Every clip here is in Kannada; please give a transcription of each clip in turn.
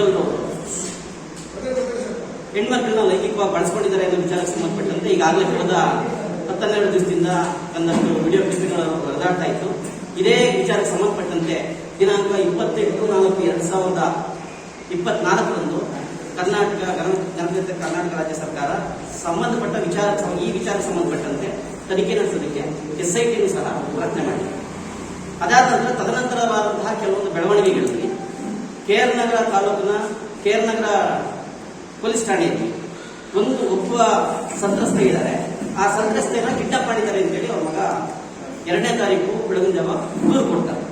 ಅವರು ಹೆಣ್ಮಕ್ಳನ್ನ ಲೈಂಗಿಕವಾಗಿ ಬಳಸ್ಕೊಂಡಿದ್ದಾರೆ ಎಂದು ವಿಚಾರಕ್ಕೆ ಸಂಬಂಧಪಟ್ಟಂತೆ ಈಗಾಗಲೇ ಕಳೆದ ಹತ್ತನ್ನೆರಡು ದಿವಸದಿಂದ ಒಂದಷ್ಟು ವಿಡಿಯೋ ಕ್ಲಿಪ್ಗಳು ಹರಿದಾಡ್ತಾ ಇತ್ತು. ಇದೇ ವಿಚಾರಕ್ಕೆ ಸಂಬಂಧಪಟ್ಟಂತೆ ದಿನಾಂಕ ಇಪ್ಪತ್ತೆಂಟು ನಾಲ್ಕು ಎರಡ್ ಸಾವಿರದ ಇಪ್ಪತ್ನಾಲ್ಕರಂದು ಕರ್ನಾಟಕ ಗಣ- ಗಣತಂತ್ರ ಕರ್ನಾಟಕ ರಾಜ್ಯ ಸರ್ಕಾರ ಸಂಬಂಧಪಟ್ಟ ವಿಚಾರ ಈ ವಿಚಾರಕ್ಕೆ ಸಂಬಂಧಪಟ್ಟಂತೆ ತನಿಖೆ ನಡೆಸೋದಕ್ಕೆ ಎಸ್ ಐ ಸಹ ರಚನೆ ಮಾಡಿದೆ. ಅದಾದ ನಂತರ ತದನಂತರವಾದಂತಹ ಕೆಲವೊಂದು ಬೆಳವಣಿಗೆಗಳಲ್ಲಿ ಕೆ ಆರ್ ನಗರ ತಾಲೂಕಿನ ಕೆ ಆರ್ ನಗರ ಪೊಲೀಸ್ ಠಾಣೆಯಲ್ಲಿ ಒಂದು ಒಬ್ಬ ಸಂತ್ರಸ್ತ ಇದ್ದಾರೆ. ಆ ಸಂತ್ರಸ್ತೆಯನ್ನ ಕಿಡ್ನಾಪ್ ಮಾಡಿದ್ದಾರೆ ಅಂತೇಳಿ ಅವ್ರ ಮಗ ಎರಡನೇ ತಾರೀಕು ಬೆಳಗಿನ ಜಾವ ದೂರು ಕೊಡ್ತಾರೆ.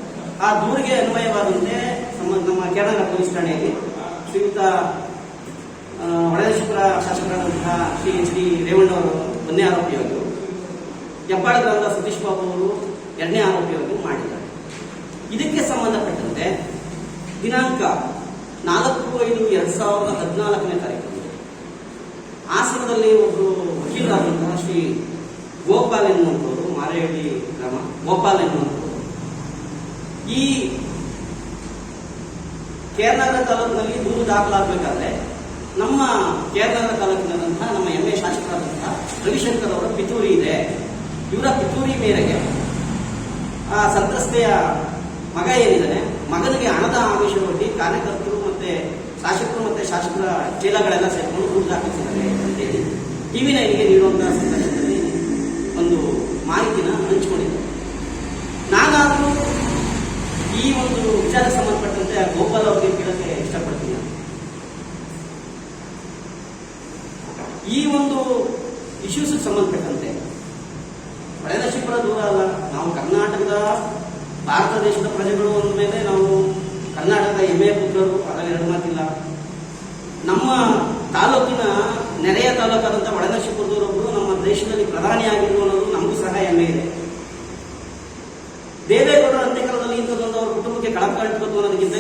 ಆ ದೂರಿಗೆ ಅನ್ವಯವಾದಂತೆ ನಮ್ಮ ನಮ್ಮ ಕೆ ಆರ್ ನಗರ ಪೊಲೀಸ್ ಠಾಣೆಯಲ್ಲಿ ಶ್ರೀಯುತ ಹೊಳೆದೇಶ್ವರ ಶಾಸಕರಾದಂತಹ ಶ್ರೀ ಎಚ್ ಡಿ ರೇವಣ್ಣ ಅವರು ಆರೋಪಿಯಾಗಿರು ಹೆಬ್ಬಾಳ ಗ್ರಾಮದ ಸತೀಶ್ ಬಾಬು ಅವರು ಎರಡನೇ ಆರೋಪಿಯಾಗಿ ಮಾಡಿದ್ದಾರೆ. ಇದಕ್ಕೆ ಸಂಬಂಧಪಟ್ಟಂತೆ ದಿನಾಂಕ ನಾಲ್ಕು ಐದು ಎರಡ್ ಸಾವಿರದ ಹದಿನಾಲ್ಕನೇ ತಾರೀಕು. ಹಾಸನದಲ್ಲಿ ಒಬ್ಬರು ವಕೀಲರಾದಂತಹ ಶ್ರೀ ಗೋಪಾಲ್ ಎನ್ನುವಂಥವರು ಮಾರೇಹಳ್ಳಿ ಗ್ರಾಮ, ಗೋಪಾಲ್ ಎನ್ನುವಂಥವರು. ಈ ಕೇರಳದ ತಾಲೂಕಿನಲ್ಲಿ ದೂರು ದಾಖಲಾಗಬೇಕಾದ್ರೆ ನಮ್ಮ ಕೇರಳದ ತಾಲೂಕಿನಂತಹ ನಮ್ಮ ಎಂ ಎ ಶಾಸಕರಾದಂತಹ ರವಿಶಂಕರ್ ಅವರ ಪಿತೂರಿ ಇದೆ. ಇವರ ಪಿತೂರಿ ಮೇರೆಗೆ ಆ ಸಂತ್ರಸ್ತೆಯ ಮಗ ಏನಿದ್ದಾನೆ ಮಗನಿಗೆ ಹಣದ ಆಮಿಷವಾಗಿ ಕಾರ್ಯಕರ್ತರು ಮತ್ತೆ ಶಾಸಕರು ಮತ್ತೆ ಶಾಸಕರ ಚೀಲಗಳೆಲ್ಲ ಸೇರ್ಕೊಂಡು ದುಡ್ಡು ಹಾಕಿಸಿದ್ದಾರೆ ಅಂತೇಳಿ ಟಿವಿ ನೈನ್ಗೆ ನೀಡುವಂತಹ ಸಂದರ್ಭದಲ್ಲಿ ಒಂದು ಮಾಹಿತಿನ ಹಂಚಿಕೊಂಡಿದ್ದಾರೆ ನಾನಾದರೂ ಈ ಒಂದು ವಿಚಾರ ಸಂಬಂಧಪಟ್ಟಂತೆ ಗೋಪಾಲ್ ಅವರಿಗೆ ಕೇಳಕ್ಕೆ ಇಷ್ಟಪಡ್ತೀನಿ. ಈ ಒಂದು ಇಶ್ಯೂಸ್ ಸಂಬಂಧಪಟ್ಟಂತೆ ಹೊಳೆನಶಿಪುರ ದೂರ ಅಲ್ಲ ನಾವು ಕರ್ನಾಟಕದ ಭಾರತ ದೇಶದ ಪ್ರಜೆಗಳು ಅಂದ ಮೇಲೆ ನಾವು ಕರ್ನಾಟಕದ ಹೆಮ್ಮೆಯ ಪುತ್ರರು ಅದರಲ್ಲಿ ಎರಡು ಮಾತಿಲ್ಲ. ನಮ್ಮ ತಾಲೂಕಿನ ನೆರೆಯ ತಾಲೂಕಾದಂಥ ಒಳನಶಿಪುರದವರೊಬ್ಬರು ನಮ್ಮ ದೇಶದಲ್ಲಿ ಪ್ರಧಾನಿಯಾಗಿದ್ದು ಅನ್ನೋದು ನಮಗೂ ಸಹ ಹೆಮ್ಮೆ ಇದೆ. ದೇವೇಗೌಡರ ಅಂತ್ಯಕಾಲದಲ್ಲಿ ಇಂಥದ್ದೊಂದು ಅವರ ಕುಟುಂಬಕ್ಕೆ ಕಳಂಕ ಅಂಟ್ಕೋತು ಅನ್ನೋದಕ್ಕಿಂತ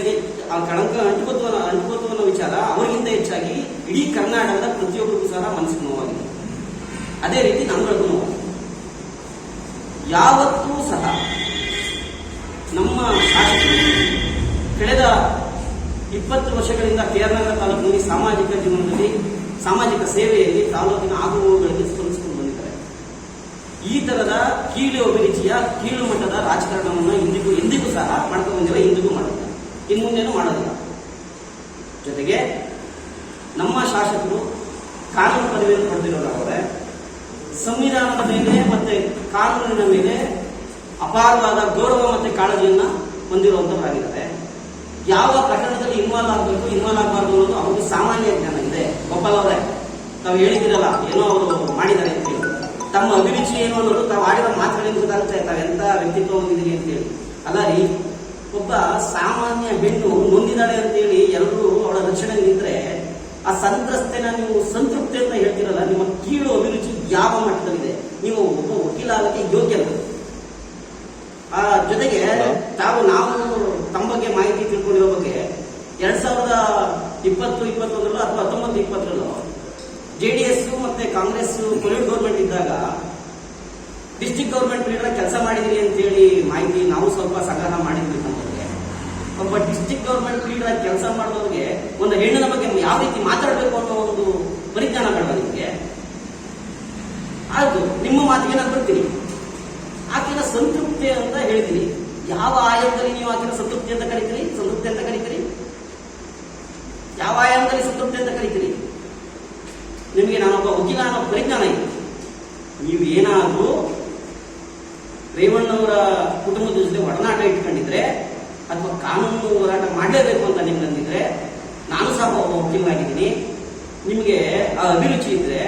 ಆ ಕಳಂಕ ಅಂಟ್ಕೋತು ಅನ್ನೋ ಅಂಟ್ಕೋತು ಅನ್ನೋ ವಿಚಾರ ಅವರಿಗಿಂತ ಹೆಚ್ಚಾಗಿ ಇಡೀ ಕರ್ನಾಟಕದ ಪ್ರತಿಯೊಬ್ಬರಿಗೂ ಸಹ ಮನಸ್ಸಿಗೆ ನೋವಾಗಿದೆ. ಅದೇ ರೀತಿ ನೋವು ಯಾವತ್ತೂ ಸಹ ಕಳೆದ ಇಪ್ಪತ್ತು ವರ್ಷಗಳಿಂದ ಕೇರಳ ತಾಲೂಕಿನಲ್ಲಿ ಸಾಮಾಜಿಕ ಜೀವನದಲ್ಲಿ, ಸಾಮಾಜಿಕ ಸೇವೆಯಲ್ಲಿ ತಾಲೂಕಿನ ಆಗುಹೋಗುಗಳಿಗೆ ಸ್ಪಂದಿಸಿಕೊಂಡು ಬಂದಿದ್ದಾರೆ. ಈ ತರದ ಕೀಳು ಅಭಿರುಚಿಯ, ಕೀಳು ಮಟ್ಟದ ರಾಜಕಾರಣವನ್ನು ಇಂದಿಗೂ ಇಂದಿಗೂ ಸಹ ಮಾಡ್ಕೊಂಡು ಬಂದಿಲ್ಲ ಇಂದಿಗೂ ಮಾಡೋದಿಲ್ಲ ಇನ್ನು ಮುಂದೇನು ಮಾಡೋದಿಲ್ಲ. ಜೊತೆಗೆ ನಮ್ಮ ಶಾಸಕರು ಕಾನೂನು ಪದವಿಯನ್ನು ಪಡೆದಿರೋದಾದರೆ ಸಂವಿಧಾನದ ಮೇಲೆ ಮತ್ತೆ ಕಾನೂನಿನ ಮೇಲೆ ಅಪಾರವಾದ ಗೌರವ ಮತ್ತು ಕಾಳಜಿಯನ್ನ ಹೊಂದಿರುವಂತವರಾಗಿದ್ದಾರೆ ಯಾವ ಪ್ರಕರಣದಲ್ಲಿ ಇನ್ವಾಲ್ವ್ ಆಗಬೇಕು ಇನ್ವಾಲ್ವ್ ಆಗಬಾರ್ದು ಅನ್ನೋದು ಅವ್ರಿಗೆ ಸಾಮಾನ್ಯ ಜ್ಞಾನ ಇದೆ. ಗೋಪಾಲ್ ಅವರೇ, ತಾವು ಹೇಳಿದಿರಲ್ಲ ಏನೋ ಅವರು ಮಾಡಿದ್ದಾರೆ ಅಂತ ಹೇಳಿ. ತಮ್ಮ ಅಭಿರುಚಿ ಏನು ಅನ್ನೋದು ತಾವು ಆಡಿರೋ ಮಾತುಗಳಿಂದ ಗೊತ್ತಾಗುತ್ತೆ ತಾವೆಂತ ವ್ಯಕ್ತಿತ್ವ ಹೊಂದಿದ್ದೀರಿ ಅಂತ ಹೇಳಿ. ಅಲ್ಲ ರೀ, ಒಬ್ಬ ಸಾಮಾನ್ಯ ಹೆಣ್ಣು ನೊಂದಿದ್ದಾಳೆ ಅಂತೇಳಿ ಎಲ್ಲರೂ ಅವಳ ರಕ್ಷಣೆ ನಿಂತರೆ, ಆ ಸಂತ್ರಸ್ತೆನ ನೀವು ಸಂತೃಪ್ತಿ ಅಂತ ಹೇಳ್ತಿರಲ್ಲ, ನಿಮ್ಮ ಕೀಳು ಅಭಿರುಚಿ ಯಾವ ಮಟ್ಟದಲ್ಲಿದೆ? ನೀವು ಒಬ್ಬ ವಕೀಲ ಆಗಕ್ಕೆ ಯೋಗ್ಯ ಜೊತೆಗೆ ತಾವು ನಾವು ತಮ್ಮ ಬಗ್ಗೆ ಮಾಹಿತಿ ತಿಳ್ಕೊಂಡಿರೋ ಬಗ್ಗೆ ಎರಡ್ ಸಾವಿರದ ಇಪ್ಪತ್ತು ಇಪ್ಪತ್ತೊಂದರಲ್ಲೂ ಅಥವಾ ಹತ್ತೊಂಬತ್ತು ಇಪ್ಪತ್ತರಲ್ಲೂ ಜೆ ಡಿ ಎಸ್ ಮತ್ತೆ ಕಾಂಗ್ರೆಸ್ ಕೊಲಿಡ್ ಗೌರ್ಮೆಂಟ್ ಇದ್ದಾಗ ಡಿಸ್ಟಿಕ್ ಗೌರ್ಮೆಂಟ್ ಲೀಡರ್ ಕೆಲಸ ಮಾಡಿದಿರಿ ಅಂತೇಳಿ ಮಾಹಿತಿ ನಾವು ಸ್ವಲ್ಪ ಸಂಗ್ರಹ ಮಾಡಿದ್ವಿ ನಮಗೆ ಒಬ್ಬ ಡಿಸ್ಟಿಕ್ ಗೌರ್ಮೆಂಟ್ ಲೀಡರ್ ಕೆಲಸ ಮಾಡೋರಿಗೆ ಒಂದು ಹೆಣ್ಣಿನ ಬಗ್ಗೆ ಯಾವ ರೀತಿ ಮಾತಾಡಬೇಕು ಅನ್ನೋ ಒಂದು ಪರಿಜ್ಞಾನ ಬೇಡ ನಿಮಗೆ. ಆಯ್ತು ನಿಮ್ಮ ಮಾತಿಗೆ ನಾನು ಬರ್ತೀನಿ ಆಕೆನ ಸಂತೃಪ್ತಿ ಅಂತ ಹೇಳ್ತೀನಿ ಯಾವ ಆಯಾಮದಲ್ಲಿ ನೀವು ಆಕೆನ ಸಂತೃಪ್ತಿ ಅಂತ ಕರಿತೀರಿ? ಸಂತೃಪ್ತಿ ಅಂತ ಕರಿತೀರಿ? ಯಾವ ಆಯಾಮದಲ್ಲಿ ಸಂತೃಪ್ತಿ ಅಂತ ಕರಿತೀರಿ? ನಿಮಗೆ ನಾನೊಬ್ಬ ವಕೀಲ ಅನ್ನೋ ಪರಿಜ್ಞಾನ ಇದೆ. ನೀವು ಏನಾದರೂ ರೇವಣ್ಣವರ ಕುಟುಂಬದ ಜೊತೆ ಒಡನಾಟ ಇಟ್ಕೊಂಡಿದ್ರೆ ಅಥವಾ ಕಾನೂನು ಹೋರಾಟ ಮಾಡಲೇಬೇಕು ಅಂತ ನಿಮ್ಗೆ ಅಂದಿದ್ರೆ, ನಾನು ಸಹ ಒಬ್ಬ ವಕೀಲನಾಗಿದ್ದೀನಿ ನಿಮಗೆ ಆ ಅಭಿರುಚಿ ಇದ್ರೆ,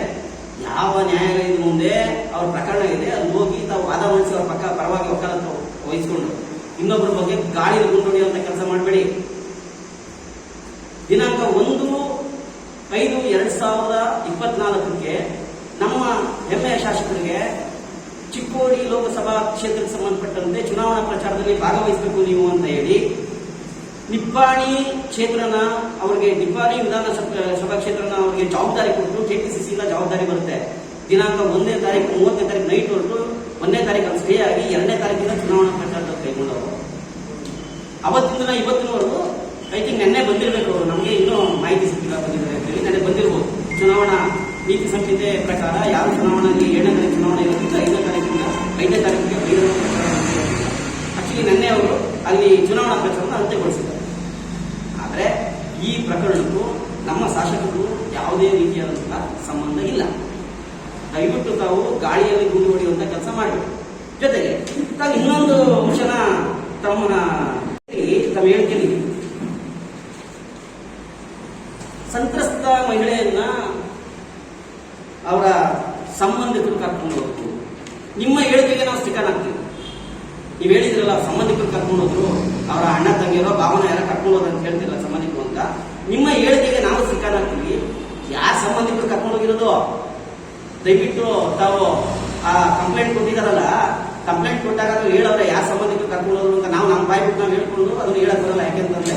ಯಾವ ನ್ಯಾಯಾಲಯದ ಮುಂದೆ ಅವ್ರ ಪ್ರಕರಣ ಇದೆ, ಅಲ್ಲಿ ಹೋಗಿ ತಾವು ವಾದ ಮಂಡಿಸಿ ಅವ್ರ ಪಕ್ಕ ಪರವಾಗಿ ವಕಾಲತ್ತು ವಹಿಸ್ಕೊಂಡು ಇನ್ನೊಬ್ಬರ ಬಗ್ಗೆ ಗಾಳಿ ಗುಂಡೊಡೆಯುವಂತ ಕೆಲಸ ಮಾಡಬೇಡಿ. ದಿನಾಂಕ ಒಂದು ಐದು ಎರಡ್ ಸಾವಿರದ ಇಪ್ಪತ್ನಾಲ್ಕಕ್ಕೆ ನಮ್ಮ ಹೆಮ್ಮೆಯ ಶಾಸಕರಿಗೆ ಚಿಕ್ಕೋಡಿ ಲೋಕಸಭಾ ಕ್ಷೇತ್ರಕ್ಕೆ ಸಂಬಂಧಪಟ್ಟಂತೆ ಚುನಾವಣಾ ಪ್ರಚಾರದಲ್ಲಿ ಭಾಗವಹಿಸಬೇಕು ನೀವು ಅಂತ ಹೇಳಿ ನಿಪ್ಪಾಣಿ ಕ್ಷೇತ್ರನ ಅವರಿಗೆ, ನಿಪ್ಪಾಣಿ ವಿಧಾನಸಭಾ, ಸಭಾ ಕ್ಷೇತ್ರನ ಅವರಿಗೆ ಜವಾಬ್ದಾರಿ ಕೊಟ್ಟು ಕೆಪಿಸಿಸಿಯಿಂದ ಜವಾಬ್ದಾರಿ ಬರುತ್ತೆ. ದಿನಾಂಕ ಒಂದನೇ ತಾರೀಕು, ಮೂವತ್ತನೇ ತಾರೀಕು ನೈಟ್ ಹೊರಟು, ಒಂದನೇ ತಾರೀಕು ಸ್ಟೇ ಆಗಿ, ಎರಡನೇ ತಾರೀಕಿನ ಚುನಾವಣಾ ಅವತ್ತಿಂದ ಇವತ್ತಿನವರೆಗೂ ಐ ತಿಂಕ್ ನೆನ್ನೆ ಬಂದಿರಬೇಕು ನಮಗೆ ಇನ್ನೂ ಮಾಹಿತಿ ಸಿಕ್ಕಿಲ್ಲ ಬಂದಿದ್ದಾರೆ ಅಂತೇಳಿ ನೆನ್ನೆ ಬಂದಿರ್ಬೋದು. ಚುನಾವಣಾ ನೀತಿ ಸಂಹಿತೆ ಪ್ರಕಾರ ಯಾವ ಚುನಾವಣೆಗೆ ಏಳನೇ ತಾರೀಕು ಚುನಾವಣೆ ಇರೋದ್ರಿಂದ ಐದನೇ ತಾರೀಕಿಂದ ಐದನೇ ತಾರೀಕಿಗೆ ಬಹಿರಂಗ ಆಕ್ಚುಲಿ ನಿನ್ನೆ ಅವರು ಅಲ್ಲಿ ಚುನಾವಣಾ ಪ್ರಚಾರವನ್ನು ಅಂತ್ಯಗೊಳಿಸಿದ್ದಾರೆ. ಆದರೆ ಈ ಪ್ರಕರಣಕ್ಕೂ ನಮ್ಮ ಶಾಸಕರು ಯಾವುದೇ ರೀತಿಯಾದಂತಹ ಸಂಬಂಧ ಇಲ್ಲ. ದಯವಿಟ್ಟು ತಾವು ಗಾಳಿಯಲ್ಲಿ ಗುಂಡು ಹೊಡೆಯುವಂತ ಕೆಲಸ ಮಾಡಬೇಕು ಜೊತೆಗೆ ತಾವು ಇನ್ನೊಂದು ಅಂಶನ ತಮ್ಮ ಹೇಳ್ತೀನಿ ಸಂತ್ರಸ್ತ ಮಹಿಳೆಯನ್ನ ಅವರ ಸಂಬಂಧಿಕರು ಕರ್ಕೊಂಡು ಹೋದ್ರು. ನಿಮ್ಮ ಹೇಳಿಕೆಗೆ ನಾವು ಸ್ಟಿಕರ್ ಹಾಕ್ತೀವಿ. ನೀವು ಹೇಳಿದ್ರಲ್ಲ, ಸಂಬಂಧಿಕರು ಕರ್ಕೊಂಡು ಹೋದ್ರು, ಅವರ ಅಣ್ಣ, ತಂಗಿಯರೋ, ಭಾವನ ಯಾರ ಕರ್ಕೊಂಡು ಹೋದ್ರು ಅಂತ ಹೇಳ್ತಿಲ್ಲ ಸಂಬಂಧಿಕರು ಅಂತ. ನಿಮ್ಮ ಹೇಳಿಕೆಗೆ ನಾವು ಸ್ಟಿಕರ್ ಹಾಕ್ತೀವಿ. ಯಾರ ಸಂಬಂಧಿಕರು ಕರ್ಕೊಂಡು ಹೋಗಿರೋದು? ದಯವಿಟ್ಟು ತಾವು ಆ ಕಂಪ್ಲೇಂಟ್ ಕೊಟ್ಟಿದಾರಲ್ಲ ಕಂಪ್ಲೇಂಟ್ ಕೊಟ್ಟಾಗ ಅದು ಹೇಳವ್ರೆ ಯಾರ ಸಂಬಂಧಿಕ ಕರ್ಕೊಂಡು ಅಂತ ನಾವು ನಮ್ಮ ಬಾಯಿ ಬಿಟ್ಟು ನಾವು ಹೇಳ್ಕೊಂಡು ಅದನ್ನ ಹೇಳಕ್ ಬರಲ್ಲ. ಯಾಕೆಂತಂದ್ರೆ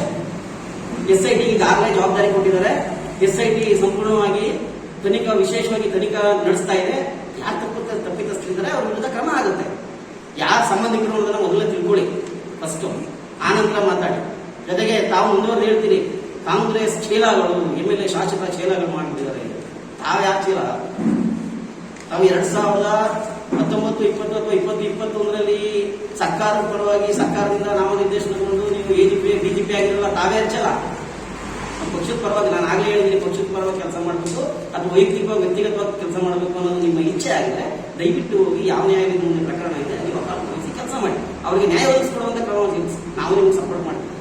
ಎಸ್ ಐ ಟಿ ಈಗಾಗಲೇ ಜವಾಬ್ದಾರಿ ಕೊಟ್ಟಿದ್ದಾರೆ. ಎಸ್ ಐ ಟಿ ಸಂಪೂರ್ಣವಾಗಿ ತನಿಖಾ, ವಿಶೇಷವಾಗಿ ತನಿಖಾ ನಡೆಸ್ತಾ ಇದೆ. ಯಾರು ತಪ್ಪು ತಪ್ಪಿತಸ್ತಿದ್ದಾರೆ ಅವ್ರ ವಿರುದ್ಧ ಕ್ರಮ ಆಗುತ್ತೆ. ಯಾರ ಸಂಬಂಧಿಕರು ಅನ್ನೋದನ್ನ ಮೊದಲೇ ತಿಳ್ಕೊಳ್ಳಿ ಫಸ್ಟ್ ಆನಂತರ ಮಾತಾಡಿ. ಜೊತೆಗೆ ತಾವು ಮುಂದುವರೆದು ಹೇಳ್ತೀರಿ ಕಾಂಗ್ರೆಸ್ ಚೀಲಗಳು ಎಂ ಎಲ್ ಎ ಶಾಸಕ ಚೀಲಗಳು ಮಾಡಿಬಿಟ್ಟಿದ್ದಾರೆ ತಾವು ಯಾರು ಚೀಲ ತಾವು ಎರಡ್ ಸಾವಿರದ ಹತ್ತೊಂಬತ್ತು ಇಪ್ಪತ್ತು ಅಥವಾ ಇಪ್ಪತ್ತು, ಇಪ್ಪತ್ತೊಂದರಲ್ಲಿ ಸರ್ಕಾರದ ಪರವಾಗಿ ಸರ್ಕಾರದಿಂದ ನಾಮನಿರ್ದೇಶನಗೊಂಡು ನೀವು ಎಜಿಪಿ ಪಿ ಆಗಿರಲ್ಲ, ತಾವೇ ಹಚ್ಚಲ್ಲ. ಪಕ್ಷದ ಪರವಾಗಿ, ನಾನು ಆಗಲೇ ಹೇಳಿದ್ದೀನಿ, ಪಕ್ಷದ ಪರವಾಗಿ ಕೆಲಸ ಮಾಡಬೇಕು. ಅದು ವೈಯಕ್ತಿಕವಾಗಿ ವ್ಯಕ್ತಿಗತವಾಗಿ ಕೆಲಸ ಮಾಡಬೇಕು ಅನ್ನೋದು ನಿಮ್ಮ ಇಚ್ಛೆ ಆಗಿದೆ. ದಯವಿಟ್ಟು ಹೋಗಿ ಯಾವ ನ್ಯಾಯಾಲಯದ ಮುಂದೆ ಪ್ರಕರಣ ಇದೆ ನೀವು ಕಾಲಿಸಿ ಕೆಲಸ ಮಾಡಿ. ಅವರಿಗೆ ನ್ಯಾಯ ಒದಗಿಸ್ಕೊಡುವಂತ ಕ್ರಮ ನಾವು ನಿಮ್ಗೆ ಸಪೋರ್ಟ್ ಮಾಡ್ತೀವಿ.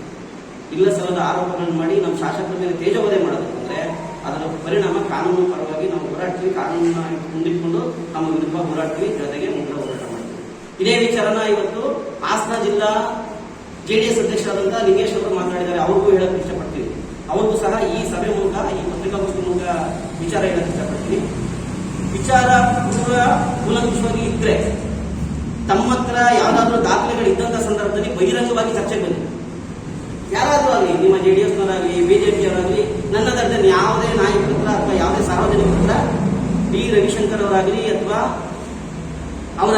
ಇಲ್ಲ ಸಲ್ಲದ ಆರೋಪಗಳನ್ನು ಮಾಡಿ, ನಮ್ಮ ಶಾಸಕರ ಮೇಲೆ ತೇಜೋವಧೆ ಮಾಡೋದಕ್ಕಂದ್ರೆ ಅದರ ಪರಿಣಾಮ ಕಾನೂನು ಪರವಾಗಿ ನಾವು ಹೋರಾಡ್ತೀವಿ, ಕಾನೂನನ್ನ ಮುಂದಿಟ್ಕೊಂಡು ನಮ್ಮ ವಿರುದ್ಧ ಹೋರಾಡ್ತೀವಿ, ಜೊತೆಗೆ ಮುಂದೆ ಹೋರಾಟ ಮಾಡ್ತೀವಿ. ಇದೇ ವಿಚಾರನ ಇವತ್ತು ಹಾಸನ ಜಿಲ್ಲಾ ಜೆಡಿಎಸ್ ಅಧ್ಯಕ್ಷರಾದಂತಹ ಲಿಂಗೇಶ್ ಅವರು ಮಾತನಾಡಿದ್ದಾರೆ ಅವ್ರಿಗೂ ಹೇಳಕ್ ಇಷ್ಟಪಡ್ತೀವಿ. ಅವ್ರಿಗೂ ಸಹ ಈ ಸಭೆ ಮೂಲಕ, ಈ ಪತ್ರಿಕಾಗೋಷ್ಠಿ ಮೂಲಕ ವಿಚಾರ ಹೇಳಕ್ ಇಷ್ಟಪಡ್ತೀನಿ ವಿಚಾರ ಪೂರ್ವ ಮೂಲಭೂತವಾಗಿ ಇದ್ರೆ ತಮ್ಮ ಹತ್ರ ಯಾವ್ದಾದ್ರು ದಾಖಲೆಗಳು ಇದ್ದಂತ ಸಂದರ್ಭದಲ್ಲಿ ಬಹಿರಂಗವಾಗಿ ಚರ್ಚೆ ಬಂದಿದೆ ಯಾರಾದ್ರೂ ಆಗಲಿ, ನಿಮ್ಮ ಜೆ ಡಿ ಎಸ್ನವರಾಗಲಿ ಬಿಜೆಪಿಯವರಾಗಲಿ ನನ್ನ ದರ್ಜನ ಯಾವುದೇ ನಾಯಕರ ಅಥವಾ ಯಾವುದೇ ಸಾರ್ವಜನಿಕರ ಡಿ. ರವಿಶಂಕರ್ ಅವರಾಗಲಿ ಅಥವಾ ಅವರ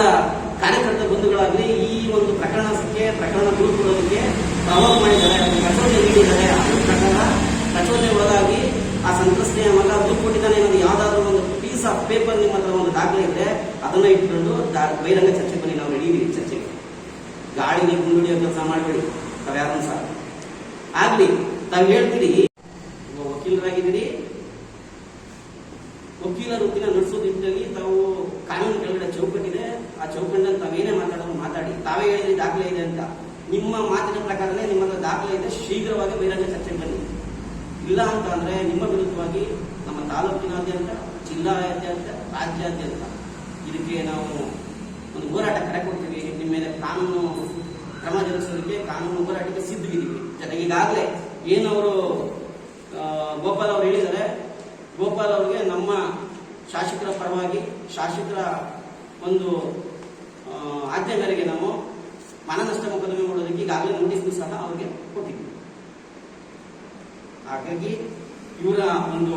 ಕಾರ್ಯಕರ್ತ ಬಂಧುಗಳಾಗಲಿ ಈ ಒಂದು ಪ್ರಕರಣಕ್ಕೆ, ಪ್ರಕರಣ ದೂರುಕೊಡೋದಕ್ಕೆ ಪ್ರಭಾವ ಮಾಡಿದ್ದಾರೆ. ಪ್ರಚೋದನೆ ನೀಡಿದ್ದಾರೆ. ಅದ್ರ ಪ್ರಕಾರ ಪ್ರಚೋದನೆ ಒಳಗಾಗಿ ಆ ಸಂತ್ರಸ್ತೆಯ ಮಗ ದುಡ್ಡು ಕೊಟ್ಟಿದ್ದಾನೆ ಅನ್ನೋದು ಯಾವುದಾದ್ರೂ ಒಂದು ಪೀಸ್ ಆಫ್ ಪೇಪರ್ ನಿಮ್ಮ ಹತ್ರ ಒಂದು ದಾಖಲೆ ಇದ್ರೆ ಅದನ್ನ ಇಟ್ಕೊಂಡು ಬಹಿರಂಗ ಚರ್ಚೆ ಬನ್ನಿ. ನಾವು ರೆಡಿ ಇದೀವಿ ಚರ್ಚೆಗೆ. ಗಾಳಿಗೆ ಗುಂಡುಡಿಯೋ ಕೆಲಸ ಮಾಡಬೇಡಿ. ತಾವ್ ಯಾರನ್ನು ಸಹ ಆಗ್ಲಿ, ತಾವು ಹೇಳ್ತೀರಿ ಒಬ್ಬ ವಕೀಲರಾಗಿದ್ದೀರಿ ವಕೀಲ ವೃತ್ತಿನ ನಡೆಸೋ ನಿಟ್ಟಿನಲ್ಲಿ ತಾವು ಕಾನೂನು ಕೆಳಗಡೆ ಚೌಕಟ್ಟಿದೆ. ಆ ಚೌಕಟ್ಟಿನಲ್ಲಿ ತಾವೇನೇ ಮಾತಾಡೋದು ಮಾತಾಡಿ. ತಾವೇ ಹೇಳಿದ್ರೆ ದಾಖಲೆ ಇದೆ ಅಂತ. ನಿಮ್ಮ ಮಾತಿನ ಪ್ರಕಾರನೇ ನಿಮ್ಮ ದಾಖಲೆ ಇದೆ. ಶೀಘ್ರವಾಗಿ ಬಹಿರಂಗ ಚರ್ಚೆಗೆ ಬನ್ನಿ. ಇಲ್ಲ ಅಂತ ಅಂದ್ರೆ ನಿಮ್ಮ ವಿರುದ್ಧವಾಗಿ ನಮ್ಮ ತಾಲೂಕಿನಾದ್ಯಂತ, ಜಿಲ್ಲಾದ್ಯಂತ, ರಾಜ್ಯಾದ್ಯಂತ ಇದಕ್ಕೆ ನಾವು ಒಂದು ಹೋರಾಟ ಕರೆ ಕೊಡ್ತೀವಿ. ನಿಮ್ಮ ಮೇಲೆ ಕಾನೂನು ಕ್ರಮ ಜರುಗಿಸೋದಕ್ಕೆ, ಕಾನೂನು ಹೋರಾಟಕ್ಕೆ ಸಿದ್ಧವಿದ್ದೀವಿ ಜೊತೆಗೆ ಈಗಾಗಲೇ ಏನವರು ಗೋಪಾಲ್ ಅವರು ಹೇಳಿದ್ದಾರೆ ಗೋಪಾಲ್ ಅವರಿಗೆ ನಮ್ಮ ಶಾಸಕರ ಪರವಾಗಿ, ಶಾಸಕರ ಒಂದು ಆಜ್ಞೆ ಮೇರೆಗೆ ನಾವು ಮಾನನಷ್ಟ ಮೊಕದ್ದಮೆ ಮಾಡೋದಕ್ಕೆ ಈಗಾಗಲೇ ನೋಟಿಸ್ ಸಹ ಅವರಿಗೆ ಕೊಟ್ಟಿದ್ವಿ. ಹಾಗಾಗಿ ಇವರ ಒಂದು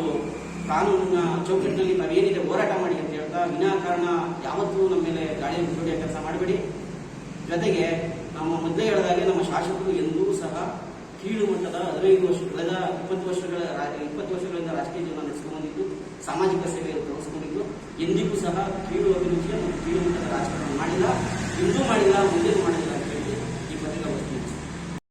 ಕಾನೂನಿನ ಚೌಕಟ್ಟಿನಲ್ಲಿ ನಾವೇನಿದೆ ಹೋರಾಟ ಮಾಡಿ ಅಂತ ಹೇಳ್ತಾ, ವಿನಾಕಾರಣ ಯಾವತ್ತೂ ನಮ್ಮ ಮೇಲೆ ಗಾಳಿಯಲ್ಲಿ ಬಿಡುಗಡೆ ಕೆಲಸ ಮಾಡಬೇಡಿ. ಜೊತೆಗೆ ನಮ್ಮ ಮುದ್ದೆ ಹೇಳಿದಾಗೆ ನಮ್ಮ ಶಾಸಕರು ಎಂದೂ ಸಹ ಕೀಳು ಮಟ್ಟದ ಹದಿನೈದು ವರ್ಷ, ಕಳೆದ ಇಪ್ಪತ್ತು ವರ್ಷಗಳ ಇಪ್ಪತ್ತು ವರ್ಷಗಳಿಂದ ರಾಜಕೀಯ ಜೀವನ ನಡೆಸಿಕೊಂಡಿದ್ದು, ಸಾಮಾಜಿಕ ಸೇವೆಯನ್ನು ತೋರಿಸಿಕೊಂಡಿದ್ದು ಎಂದಿಗೂ ಸಹ ಕೀಳು ಅಭಿರುಚಿಯ ಮತ್ತು ಕೀಳು ಮಟ್ಟದ ರಾಜಕಾರಣ ಮಾಡಿಲ್ಲ. ಎಂದೂ ಮಾಡಿಲ್ಲ ಮುಂದೆ ಮಾಡಿಲ್ಲ.